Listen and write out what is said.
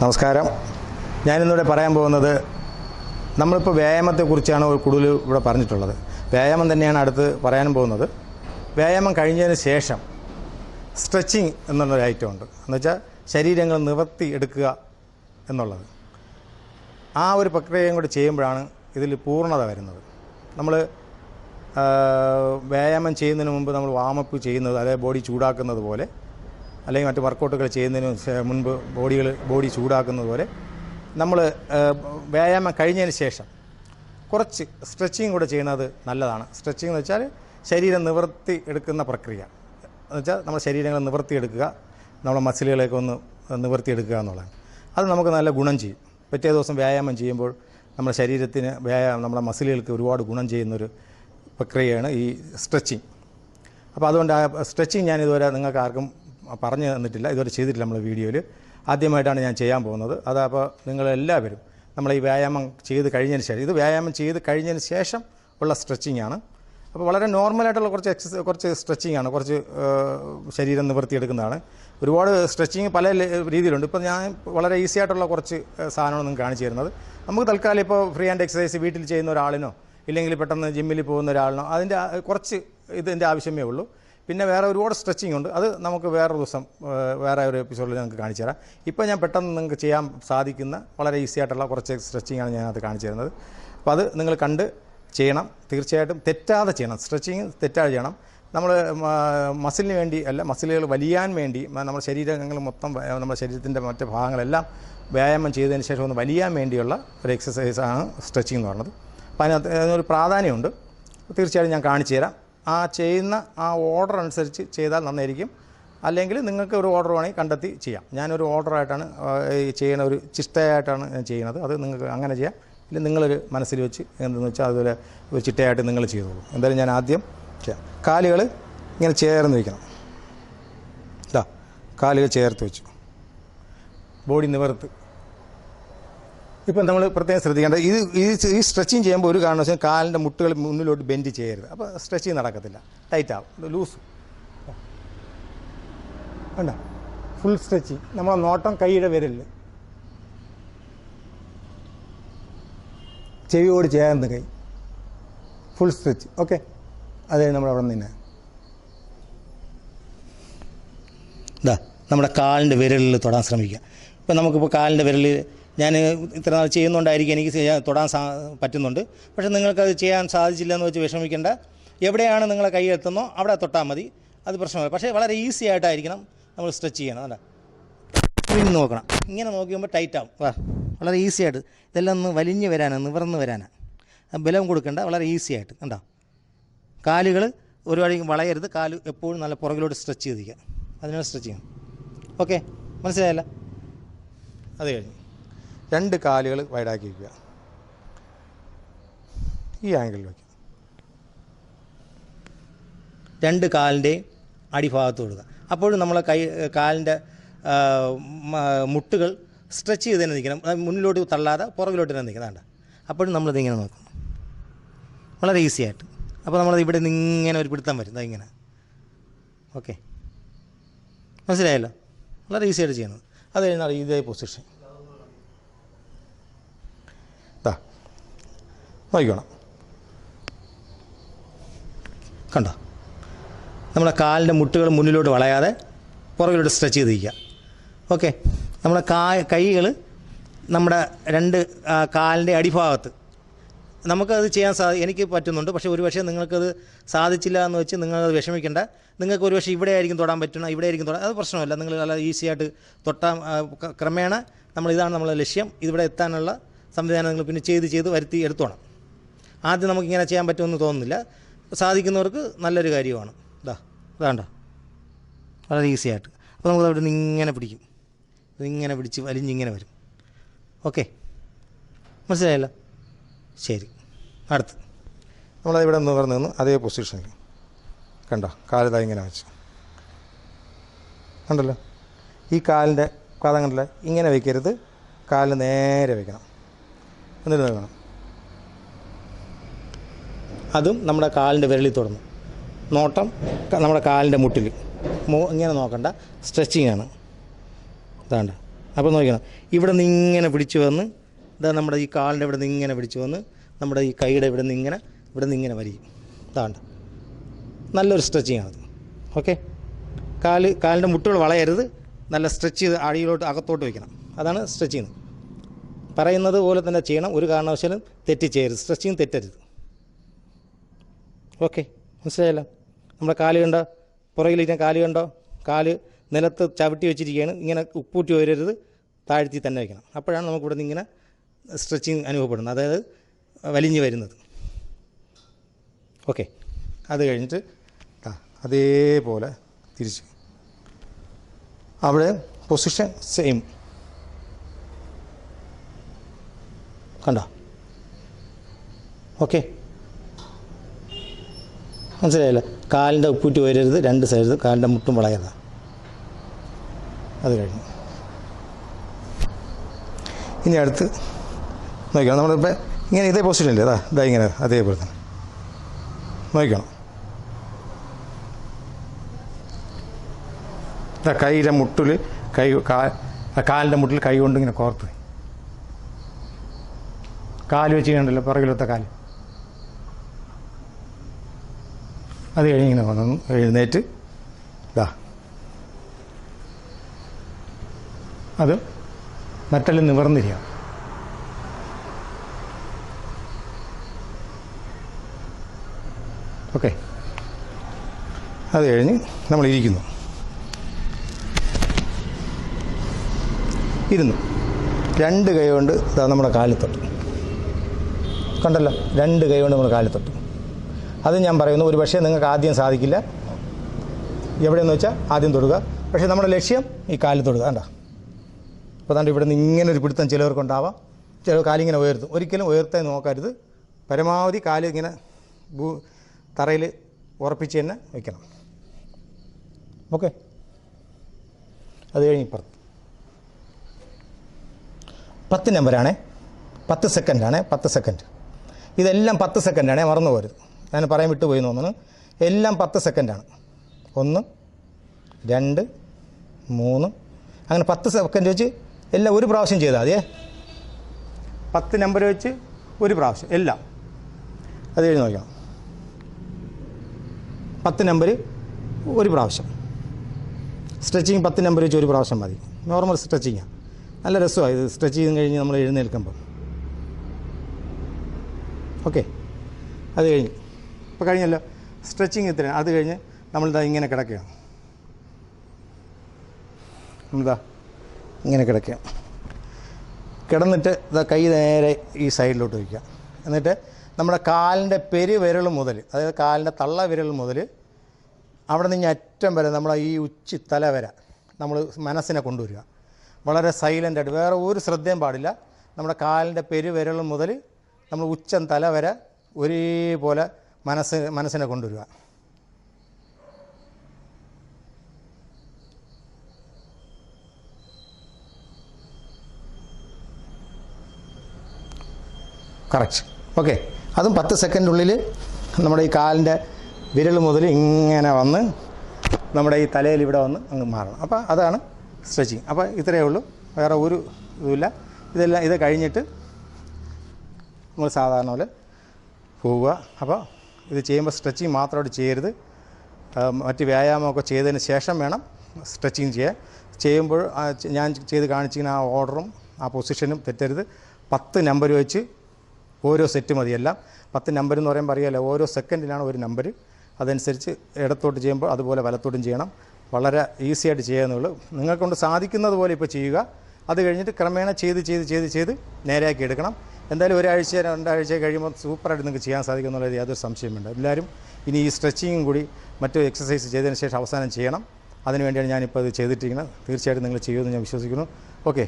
നമസ്കാരം. ഞാനിന്നിവിടെ പറയാൻ പോകുന്നത് നമ്മളിപ്പോൾ വ്യായാമത്തെക്കുറിച്ചാണ് കൂടുതൽ ഇവിടെ പറഞ്ഞിട്ടുള്ളത്. വ്യായാമം തന്നെയാണ് അടുത്ത് പറയാൻ പോകുന്നത്. വ്യായാമം കഴിഞ്ഞതിന് ശേഷം സ്ട്രെച്ചിങ് എന്നുള്ളൊരു ഐറ്റം ഉണ്ട്. എന്നുവെച്ചാൽ ശരീരങ്ങൾ നിവർത്തി എടുക്കുക എന്നുള്ളത്. ആ ഒരു പ്രക്രിയയും കൂടി ചെയ്യുമ്പോഴാണ് ഇതിൽ പൂർണത വരുന്നത്. നമ്മൾ വ്യായാമം ചെയ്യുന്നതിന് മുമ്പ് നമ്മൾ വാമപ്പ് ചെയ്യുന്നത് അതായത് ബോഡി ചൂടാക്കുന്നത് പോലെ അല്ലെങ്കിൽ മറ്റ് വർക്കൗട്ടുകൾ ചെയ്യുന്നതിന് മുൻപ് ബോഡികൾ ബോഡി ചൂടാക്കുന്നത് പോലെ നമ്മൾ വ്യായാമം കഴിഞ്ഞതിന് ശേഷം കുറച്ച് സ്ട്രെച്ചിങ് കൂടെ ചെയ്യുന്നത് നല്ലതാണ്. സ്ട്രെച്ചിങ് എന്ന് വെച്ചാൽ ശരീരം നിവർത്തി എടുക്കുന്ന പ്രക്രിയ. എന്ന് വെച്ചാൽ നമ്മുടെ ശരീരങ്ങൾ നിവർത്തിയെടുക്കുക നമ്മുടെ മസിലുകളെയൊക്കെ ഒന്ന് നിവർത്തിയെടുക്കുക എന്നുള്ളതാണ്. അത് നമുക്ക് നല്ല ഗുണം ചെയ്യും. പിറ്റേ ദിവസം വ്യായാമം ചെയ്യുമ്പോൾ നമ്മുടെ ശരീരത്തിന് വ്യായാമം നമ്മുടെ മസിലുകൾക്ക് ഒരുപാട് ഗുണം ചെയ്യുന്നൊരു പ്രക്രിയയാണ് ഈ സ്ട്രെച്ചിങ്. അപ്പോൾ അതുകൊണ്ട് ആ സ്ട്രെച്ചിങ് ഞാൻ ഇതുവരെ നിങ്ങൾക്ക് ആർക്കും പറഞ്ഞു തന്നിട്ടില്ല ഇതുവരെ ചെയ്തിട്ടില്ല നമ്മൾ വീഡിയോയിൽ ആദ്യമായിട്ടാണ് ഞാൻ ചെയ്യാൻ പോകുന്നത്. അതപ്പോൾ നിങ്ങളെല്ലാവരും നമ്മൾ ഈ വ്യായാമം ചെയ്ത് കഴിഞ്ഞതിന് ശേഷം ഇത് വ്യായാമം ചെയ്ത് കഴിഞ്ഞതിന് ശേഷം ഉള്ള സ്ട്രെച്ചിങ് ആണ്. അപ്പോൾ വളരെ നോർമലായിട്ടുള്ള കുറച്ച് എക്സസൈസ് കുറച്ച് സ്ട്രെച്ചിങ് ആണ്. കുറച്ച് ശരീരം നിവർത്തിയെടുക്കുന്നതാണ്. ഒരുപാട് സ്ട്രെച്ചിങ് പല രീതിയിലുണ്ട്. ഇപ്പോൾ ഞാൻ വളരെ ഈസി ആയിട്ടുള്ള കുറച്ച് സാധനമാണ് നിങ്ങൾക്ക് കാണിച്ചു തരുന്നത്. നമുക്ക് തൽക്കാലം ഇപ്പോൾ ഫ്രീ ആൻഡ് എക്സസൈസ് വീട്ടിൽ ചെയ്യുന്ന ഒരാളിനോ ഇല്ലെങ്കിൽ പെട്ടെന്ന് ജിമ്മിൽ പോകുന്ന ഒരാളിനോ അതിന്റെ കുറച്ച് ഇതിന്റെ ആവശ്യമേ ഉള്ളൂ. പിന്നെ വേറെ ഒരുപാട് സ്ട്രെച്ചിങ് ഉണ്ട്. അത് നമുക്ക് വേറെ ദിവസം വേറെ ഒരു എപ്പിസോഡിൽ നിങ്ങൾക്ക് കാണിച്ചു തരാം. ഇപ്പോൾ ഞാൻ പെട്ടെന്ന് നിങ്ങൾക്ക് ചെയ്യാൻ സാധിക്കുന്ന വളരെ ഈസി ആയിട്ടുള്ള കുറച്ച് സ്ട്രെച്ചിങ് ആണ് ഞാനത് കാണിച്ചു തരുന്നത്. അപ്പോൾ അത് നിങ്ങൾ കണ്ട് ചെയ്യണം. തീർച്ചയായിട്ടും തെറ്റാതെ ചെയ്യണം. സ്ട്രെച്ചിങ് തെറ്റാതെ ചെയ്യണം. നമ്മൾ മസിലിന് വേണ്ടി അല്ല മസിലുകൾ വലിയാൻ വേണ്ടി നമ്മുടെ ശരീരങ്ങൾ മൊത്തം നമ്മുടെ ശരീരത്തിന്റെ മറ്റ് ഭാഗങ്ങളെല്ലാം വ്യായാമം ചെയ്തതിന് ശേഷം ഒന്ന് വലിയാൻ വേണ്ടിയുള്ള ഒരു എക്സസൈസാണ് സ്ട്രെച്ചിങ് എന്ന് പറയുന്നത്. അപ്പോൾ അതിനകത്ത് അതിനൊരു പ്രാധാന്യമുണ്ട്. തീർച്ചയായിട്ടും ഞാൻ കാണിച്ചു തരാം. ആ ചെയ്യുന്ന ആ ഓർഡർ അനുസരിച്ച് ചെയ്താൽ നന്നായിരിക്കും. അല്ലെങ്കിൽ നിങ്ങൾക്ക് ഒരു ഓർഡർ വേണമെങ്കിൽ കണ്ടെത്തി ചെയ്യാം. ഞാനൊരു ഓർഡറായിട്ടാണ് ചെയ്യുന്ന ഒരു ചിട്ടയായിട്ടാണ് ഞാൻ ചെയ്യുന്നത്. അത് നിങ്ങൾക്ക് അങ്ങനെ ചെയ്യാം. ഇല്ല നിങ്ങളൊരു മനസ്സിൽ വെച്ച് എന്തെന്ന് വെച്ചാൽ അതുപോലെ ഒരു ചിട്ടയായിട്ട് നിങ്ങൾ ചെയ്തോളൂ. എന്തായാലും ഞാൻ ആദ്യം ചെയ്യാം. കാലുകൾ ഇങ്ങനെ ചേർന്ന് വയ്ക്കണം ഇതാ കാലുകൾ ചേർത്ത് വെച്ചു. ബോഡി നിവർത്ത്. ഇപ്പം നമ്മൾ പ്രത്യേകം ശ്രദ്ധിക്കേണ്ടത് ഇത് ഈ സ്ട്രെച്ചിങ് ചെയ്യുമ്പോൾ ഒരു കാരണവശാലും കാലിന്റെ മുട്ടുകൾ മുന്നിലോട്ട് ബെൻഡ് ചെയ്യരുത്. അപ്പോൾ സ്ട്രെച്ചിങ് നടക്കത്തില്ല. ടൈറ്റ് ആവും. ലൂസ്. വേണ്ട ഫുൾ സ്ട്രെച്ചിങ് നമ്മളെ നോട്ടം കൈയുടെ വിരലിൽ ചെവിയോട് ചേർന്ന് കൈ. ഫുൾ സ്ട്രെച്ച് ഓക്കെ അതെ നമ്മൾ അവിടെ നിന്ന് ഇതാ. നമ്മുടെ കാലിന്റെ വിരലിൽ തൊടാൻ ശ്രമിക്കുക. ഇപ്പം നമുക്കിപ്പോൾ കാലിന്റെ വിരലിൽ ഞാൻ ഇത്ര നാൾ ചെയ്യുന്നുണ്ടായിരിക്കും എനിക്ക് ചെയ്യാൻ തൊടാൻ സാ പറ്റുന്നുണ്ട്. പക്ഷേ നിങ്ങൾക്കത് ചെയ്യാൻ സാധിച്ചില്ല എന്ന് വെച്ച് വിഷമിക്കേണ്ട. എവിടെയാണ് നിങ്ങളെ കൈ എത്തുന്നോ അവിടെ തൊട്ടാൽ മതി. അത് പ്രശ്നമല്ല. പക്ഷേ വളരെ ഈസി ആയിട്ടായിരിക്കണം നമ്മൾ സ്ട്രെച്ച് ചെയ്യണം അല്ല? ഇങ്ങനെ നോക്കണം. ഇങ്ങനെ നോക്കുമ്പോൾ ടൈറ്റ് ആവും വളരെ ഈസി ആയിട്ട് ഇതെല്ലാം ഒന്ന് വലിഞ്ഞ് വരാനാണ് നിവർന്ന് വരാനാണ് ബലം കൊടുക്കേണ്ട വളരെ ഈസി ആയിട്ട്. കണ്ടോ? കാലുകൾ ഒരുപാട് വളയരുത്. കാൽ എപ്പോഴും നല്ല പുറകിലോട്ട് സ്ട്രെച്ച് ചെയ്തിരിക്കുക. അതിനാണ് സ്ട്രെച്ച് ചെയ്യണം ഓക്കെ? മനസ്സിലായല്ല? അത് കഴിഞ്ഞു. രണ്ട് കാലുകൾ വൈഡാക്കി വയ്ക്കുക ഈ ആംഗിളിൽ വയ്ക്കുക. രണ്ട് കാലിന്റെയും അടിഭാഗത്ത് കൊടുക്കുക അപ്പോഴും നമ്മളെ കൈ കാലിന്റെ മുട്ടുകൾ സ്ട്രെച്ച് ചെയ്ത് തന്നെ നിൽക്കണം. മുന്നിലോട്ട് തള്ളാതെ പുറകിലോട്ട് തന്നെ നിൽക്കുന്നതാണ് അപ്പോഴും നമ്മളിത് ഇങ്ങനെ നോക്കും. വളരെ ഈസി ആയിട്ട്. അപ്പോൾ നമ്മളത് ഇവിടെ നിന്ന് ഇങ്ങനെ ഒരു പിടുത്തം വരും. ഇങ്ങനെ. ഓക്കെ മനസ്സിലായല്ലോ? വളരെ ഈസി ആയിട്ട് ചെയ്യുന്നത്. അത് കഴിഞ്ഞാൽ ഇതേ പൊസിഷൻ നോക്കിക്കോണം കണ്ടോ? നമ്മുടെ കാലിന്റെ മുട്ടുകൾ മുന്നിലോട്ട് വളയാതെ പുറകിലോട്ട് സ്ട്രെച്ച് ചെയ്തിരിക്കുക ഓക്കെ നമ്മുടെ കാ കൈകൾ നമ്മുടെ രണ്ട് കാലിന്റെ അടിഭാഗത്ത്. നമുക്കത് ചെയ്യാൻ സാ എനിക്ക് പറ്റുന്നുണ്ട്. പക്ഷേ ഒരു പക്ഷേ നിങ്ങൾക്കത് സാധിച്ചില്ല എന്ന് വെച്ച് നിങ്ങളത് വിഷമിക്കേണ്ട. നിങ്ങൾക്ക് ഒരു പക്ഷേ ഇവിടെ ആയിരിക്കും തൊടാൻ പറ്റണം ഇവിടെ ആയിരിക്കും തൊടാൻ അത് പ്രശ്നമല്ല. നിങ്ങൾ നല്ല ഈസി ആയിട്ട് തൊട്ടാൽ ക്രമേണ നമ്മൾ ഇതാണ് നമ്മളെ ലക്ഷ്യം. ഇവിടെ എത്താനുള്ള സംവിധാനം നിങ്ങൾ പിന്നെ ചെയ്ത് ചെയ്ത് വരുത്തി എടുത്തോണം. ആദ്യം നമുക്കിങ്ങനെ ചെയ്യാൻ പറ്റുമെന്ന് തോന്നുന്നില്ല. സാധിക്കുന്നവർക്ക് നല്ലൊരു കാര്യമാണ്. ഇതാ ഇതാണ്ടോ. വളരെ ഈസി ആയിട്ട്. അപ്പോൾ നമുക്ക് അവിടെ നിന്ന് ഇങ്ങനെ പിടിക്കും. ഇതിങ്ങനെ പിടിച്ച് വലിഞ്ഞിങ്ങനെ വരും. ഓക്കെ മനസ്സിലായല്ലോ? ശരി. അടുത്ത്. നമ്മളത് ഇവിടെ നിന്ന് പറഞ്ഞു നിന്ന് അതേ പൊസിഷനിൽ കണ്ടോ? കാലിതാ ഇങ്ങനെ വെച്ച്. കണ്ടല്ലോ? ഈ കാലിന്റെ പാദം കണ്ടല്ലോ? ഇങ്ങനെ വയ്ക്കരുത് കാൽ നേരെ വയ്ക്കണം എന്നിട്ട് നോക്കണം. അതും നമ്മുടെ കാലിന്റെ വിരളിൽ തുടങ്ങും നോട്ടം നമ്മുടെ കാലിന്റെ മുട്ടിൽ. മോ ഇങ്ങനെ നോക്കണ്ട. സ്ട്രെച്ചിങ് ആണ്. ഇതാണ്ട്. അപ്പോൾ നോക്കണം ഇവിടെ നിന്ന് ഇങ്ങനെ പിടിച്ചു വന്ന് ഇതാ നമ്മുടെ ഈ കാലിന്റെ ഇവിടെ നിന്ന് ഇങ്ങനെ പിടിച്ചു വന്ന് നമ്മുടെ ഈ കൈയുടെ ഇവിടെ നിന്ന് ഇങ്ങനെ ഇവിടെ നിന്ന് ഇങ്ങനെ വരിക ഇതാണ്ട്. നല്ലൊരു സ്ട്രെച്ചിങ് ആണ്. ഓക്കെ കാൽ കാലിന്റെ മുട്ടുകൾ വളയരുത്. നല്ല സ്ട്രെച്ച് ചെയ്ത് അടിയിലോട്ട് അകത്തോട്ട് വയ്ക്കണം അതാണ് സ്ട്രെച്ചിങ് പറയുന്നത് പോലെ തന്നെ ചെയ്യണം. ഒരു കാരണവശാലും തെറ്റിച്ചേരുത് സ്ട്രെച്ചിങ് തെറ്റരുത്. ഓക്കെ മനസ്സിലായല്ലോ. നമ്മുടെ കാൽ കണ്ടോ? പുറകിലിരിക്കുന്ന കാൽ കണ്ടോ? കാൽ നിലത്ത് ചവിട്ടി വെച്ചിരിക്കുകയാണ്. ഇങ്ങനെ ഉപ്പൂറ്റി വരരുത്. താഴ്ത്തി തന്നെ വയ്ക്കണം അപ്പോഴാണ് നമുക്ക് ഇവിടെ നിന്ന് ഇങ്ങനെ സ്ട്രെച്ചിങ് അനുഭവപ്പെടുന്നത്. അതായത് വലിഞ്ഞു വരുന്നത്. ഓക്കെ അത് കഴിഞ്ഞിട്ട് അതേപോലെ തിരിച്ച്. അവിടെ പൊസിഷൻ സെയിം കണ്ടോ? ഓക്കെ. മനസ്സിലായില്ല? കാലിന്റെ ഉപ്പൂറ്റി വരരുത് രണ്ട് സൈഡ് കാലിന്റെ മുട്ടും വളയരുത്. അത് കഴിഞ്ഞു. ഇനി അടുത്ത് നോക്കണം നമ്മളിപ്പോൾ ഇങ്ങനെ ഇതേ പൊസിഷൻ അല്ലേ അതാ ഇതാ ഇങ്ങനെ അതേപോലെ തന്നെ. നോക്കണം ഇതാ കൈയുടെ മുട്ടിൽ കൈ കാ കാലിന്റെ മുട്ടിൽ കൈ കൊണ്ട് ഇങ്ങനെ കോർത്ത്. കാൽ വെച്ച് കണ്ടല്ലോ പുറകിലത്തെ കാൽ. അത് കഴിഞ്ഞിങ്ങനെ വന്നു. എഴുന്നേറ്റ്. ഇതാ അത് മറ്റല്ല നിവർന്നിരിക്കുക ഓക്കെ. അത് കഴിഞ്ഞ് നമ്മൾ ഇരിക്കുന്നു ഇരുന്നു. രണ്ട് കൈ കൊണ്ട് ഇതാ നമ്മുടെ കാലിൽ തൊട്ടു. കണ്ടല്ലോ? രണ്ട് കൈ കൊണ്ട് നമ്മുടെ കാലിൽ തൊട്ടു. അത് ഞാൻ പറയുന്നു. ഒരു പക്ഷേ നിങ്ങൾക്ക് ആദ്യം സാധിക്കില്ല. എവിടെയെന്ന് വെച്ചാൽ ആദ്യം തൊടുക. പക്ഷേ നമ്മുടെ ലക്ഷ്യം ഈ കാലിൽ തൊടുക. കണ്ട? അപ്പോൾ താണ്ട് ഇവിടെ നിന്ന് ഇങ്ങനെ ഒരു പിടുത്തം ചിലവർക്കുണ്ടാവാം. ചിലർ കാലിങ്ങനെ ഉയർത്തും. ഒരിക്കലും ഉയർത്താൻ നോക്കരുത്. പരമാവധി കാൽ ഇങ്ങനെ ഭൂ തറയിൽ ഉറപ്പിച്ച് തന്നെ വയ്ക്കണം ഓക്കെ? അത് കഴിഞ്ഞ് ഇപ്പുറത്ത് പത്ത് നമ്പറാണേ പത്ത് സെക്കൻഡാണേ. പത്ത് സെക്കൻഡ്. ഇതെല്ലാം പത്ത് സെക്കൻഡാണേ. മറന്നു പോരുത് ഞാൻ പറയാൻ വിട്ടുപോയി തോന്നുന്നു. എല്ലാം പത്ത് സെക്കൻഡാണ് ഒന്ന് രണ്ട് മൂന്ന്. അങ്ങനെ പത്ത് സെക്കൻഡ് വെച്ച് എല്ലാം ഒരു പ്രാവശ്യം ചെയ്താൽ മതിയേ. പത്ത് നമ്പർ വെച്ച് ഒരു പ്രാവശ്യം എല്ലാം. അത് കഴിഞ്ഞ് നോക്കണം പത്ത് നമ്പർ ഒരു പ്രാവശ്യം. സ്ട്രെച്ചിങ് പത്ത് നമ്പർ വെച്ച് ഒരു പ്രാവശ്യം മതി. നോർമൽ സ്ട്രെച്ചിങ്ങാണ് നല്ല രസമാണ് ഇത്. സ്ട്രെച്ച് ചെയ്ത് കഴിഞ്ഞ് നമ്മൾ എഴുന്നേൽക്കുമ്പോൾ ഓക്കെ അത് കഴിഞ്ഞ്. ഇപ്പോൾ കഴിഞ്ഞല്ലോ. സ്ട്രെച്ചിങ് ഇത്ര അത് കഴിഞ്ഞ് നമ്മളിതാ ഇങ്ങനെ കിടക്കുകയാണ്. നമ്മളിതാ ഇങ്ങനെ കിടക്കുക കിടന്നിട്ട് ഇതാ കൈ നേരെ ഈ സൈഡിലോട്ട് വയ്ക്കുക. എന്നിട്ട് നമ്മുടെ കാലിന്റെ പെരുവിരൽ മുതൽ അതായത് കാലിന്റെ തള്ള വിരൽ മുതൽ അവിടെ നിന്ന് അറ്റം വരെ നമ്മളെ ഈ ഉച്ചി തല വരെ നമ്മൾ മനസ്സിനെ കൊണ്ടുവരിക. വളരെ സൈലന്റായിട്ട് വേറെ ഒരു ശ്രദ്ധയും പാടില്ല. നമ്മുടെ കാലിന്റെ പെരുവിരൽ മുതൽ നമ്മൾ ഉച്ചം തല വരെ ഒരേപോലെ മനസ്സ് മനസ്സിനെ കൊണ്ടുവരിക. കറക്റ്റ് ഓക്കെ അതും പത്ത് സെക്കൻഡുള്ളിൽ നമ്മുടെ ഈ കാലിന്റെ വിരൽ മുതൽ ഇങ്ങനെ വന്ന് നമ്മുടെ ഈ തലയിൽ ഇവിടെ വന്ന് അങ്ങ് മാറണം. അപ്പോൾ അതാണ് സ്ട്രെച്ചിങ് അപ്പോൾ ഇത്രയേ ഉള്ളൂ. വേറെ ഒരു ഇതുമില്ല. ഇതെല്ലാം ഇത് കഴിഞ്ഞിട്ട് നമ്മൾ സാധാരണ പോലെ പോവുക. അപ്പോൾ ഇത് ചെയ്യുമ്പോൾ സ്ട്രെച്ചിങ് മാത്രമായിട്ട് ചെയ്യരുത്. മറ്റ് വ്യായാമമൊക്കെ ചെയ്തതിന് ശേഷം വേണം സ്ട്രെച്ചിങ് ചെയ്യാൻ. ചെയ്യുമ്പോൾ ഞാൻ ചെയ്ത് കാണിച്ചിരിക്കുന്ന ആ ഓർഡറും ആ പൊസിഷനും തെറ്റരുത്. പത്ത് നമ്പർ വെച്ച് ഓരോ സെറ്റ് മതിയെല്ലാം പത്ത് നമ്പർ എന്ന് പറയുമ്പോൾ അറിയാമല്ലോ ഓരോ സെക്കൻഡിലാണ് ഒരു നമ്പർ. അതനുസരിച്ച് ഇടത്തോട്ട് ചെയ്യുമ്പോൾ അതുപോലെ വലത്തോട്ടും ചെയ്യണം. വളരെ ഈസിയായിട്ട് ചെയ്യാന്നുള്ളൂ നിങ്ങൾക്കൊണ്ട് സാധിക്കുന്നത് പോലെ ഇപ്പോൾ ചെയ്യുക. അത് കഴിഞ്ഞിട്ട് ക്രമേണ ചെയ്ത് ചെയ്ത് ചെയ്ത് ചെയ്ത് നേരെയാക്കി എടുക്കണം. എന്തായാലും ഒരാഴ്ച രണ്ടാഴ്ച കഴിയുമ്പോൾ സൂപ്പറായിട്ട് നിങ്ങൾക്ക് ചെയ്യാൻ സാധിക്കും എന്നുള്ളത് യാതൊരു സംശയമുണ്ട് എല്ലാവരും ഇനി ഈ സ്ട്രെച്ചിങ്ങും കൂടി മറ്റു എക്സസൈസ് ചെയ്തതിന് ശേഷം അവസാനം ചെയ്യണം. അതിനുവേണ്ടിയാണ് ഞാനിപ്പോൾ അത് ചെയ്തിട്ടിരിക്കുന്നത്. തീർച്ചയായിട്ടും നിങ്ങൾ ചെയ്യുമെന്ന് ഞാൻ വിശ്വസിക്കുന്നു. ഓക്കെ.